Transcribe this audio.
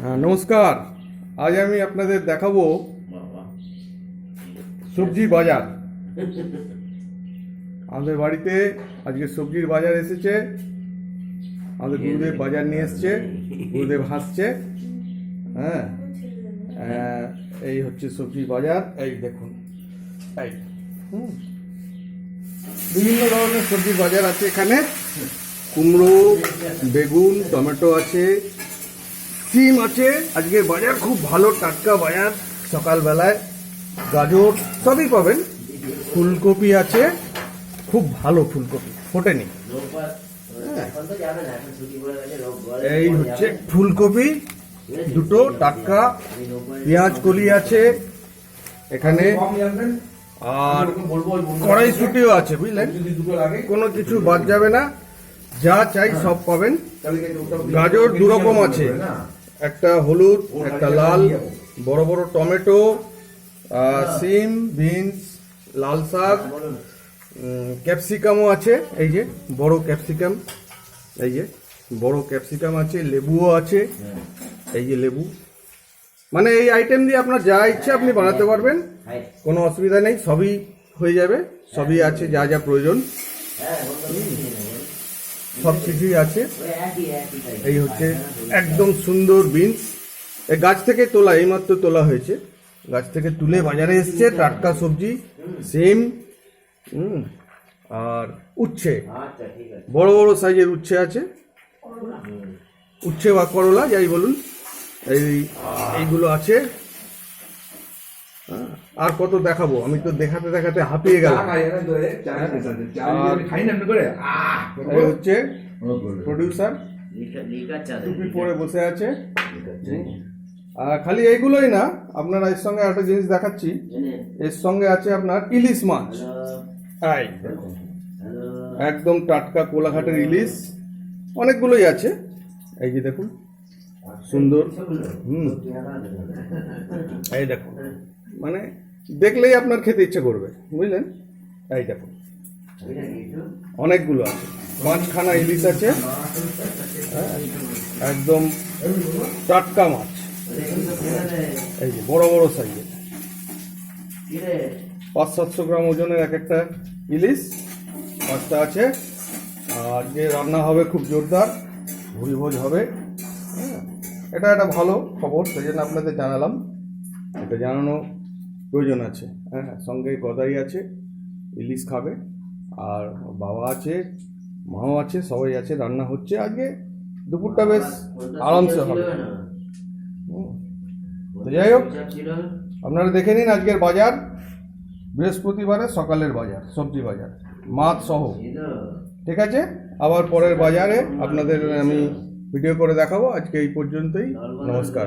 হ্যাঁ নমস্কার। আজ আমি আপনাদের দেখাবো সবজির বাজার। আমাদের বাড়িতে আজকে সবজির বাজার এসেছে। আমাদের গুরুদেব বাজার নিয়ে এসছে। গুরুদেব হাসছে। হ্যাঁ এই হচ্ছে সবজির বাজার। এই দেখুন এই হুম। বিভিন্ন ধরনের সবজির বাজার আছে এখানে। কুমড়ো বেগুন টমেটো আছে। সিম আছে। আজকের বাজার খুব ভালো, টাটকা বাজার। সকালবেলায় গাজর, সবই পাবেন। ফুলকপি আছে। খুব ভালো ফুলকপি, ফোটেনি। এই হচ্ছে ফুলকপি, দুটো টাটকা, পেঁয়াজ কলি আছে এখানে। আর কড়াইশুটিও আছে, বুঝলেন? কোনো কিছু বাদ যাবে না। যা চাই সব পাবেন। গাজর দু রকম আছে। একটা হলুদ একটা লাল বড় বড় টমেটো আহ, সিম বিনস লাল শাক ক্যাপসিকামও আছে এই যে বড় ক্যাপসিকাম এই যে বড় ক্যাপসিকাম আছে লেবুও আছে এই যে লেবু। মানে এই আইটেম দিয়ে আপনার যা ইচ্ছে আপনি বানাতে পারবেন কোনো অসুবিধা নেই সবই হয়ে যাবে সবই আছে যা যা প্রয়োজন। সব কিছুই আছে। এই হচ্ছে একদম সুন্দর বিনস এই গাছ থেকে তোলা এইমাত্র তোলা হয়েছে। গাছ থেকে তুলে বাজারে এসছে টাটকা সবজি সেম আর উচ্ছে। বড় বড় সাইজের উচ্ছে আছে। উচ্ছে বা করলা যাই বলুন। এই এইগুলো আছে। হ্যাঁ, আর কত দেখাবো? আমি তো দেখাতে দেখাতে হাঁপিয়ে গেলাম। হচ্ছে প্রডিউসার টুপি পরে বসে আছে। আর খালি এইগুলোই না আপনারা এর সঙ্গে একটা জিনিস দেখাচ্ছি। এর সঙ্গে আছে আপনার ইলিশ মাছ। একদম টাটকা কোলাঘাটের ইলিশ। অনেকগুলোই আছে। এই যে দেখুন। সুন্দর। হুম। এই দেখুন। মানে দেখলেই আপনার খেতে ইচ্ছে করবে বুঝলেন? এই দেখুন। অনেকগুলো আছে। পাঁচখানা ইলিশ আছে। হ্যাঁ, একদম টাটকা মাছ। এই যে বড় বড় সাইজের। পাঁচ সাতশো গ্রাম ওজনের এক একটা ইলিশ। মাছটা আছে। আর যে রান্না হবে খুব জোরদার ভুরিভোজ হবে। হ্যাঁ, এটা একটা ভালো খবর সেই জন্য আপনাদের জানালাম। এটা জানানো প্রয়োজন আছে। হ্যাঁ সঙ্গে গদাই আছে, ইলিশ খাবে, আর বাবা আছে, মাও আছে, সবাই আছে, রান্না হচ্ছে আজকে। দুপুরটা বেশ আরামসে হবে। তো যাই হোক, আপনারা দেখে নিন আজকের বাজার। বৃহস্পতিবারে সকালের বাজার, সবজি বাজার, মাছ সহ। ঠিক আছে? আবার পরের বাজারে আপনাদের আমি ভিডিও করে দেখাবো। আজকে এই পর্যন্তই। নমস্কার।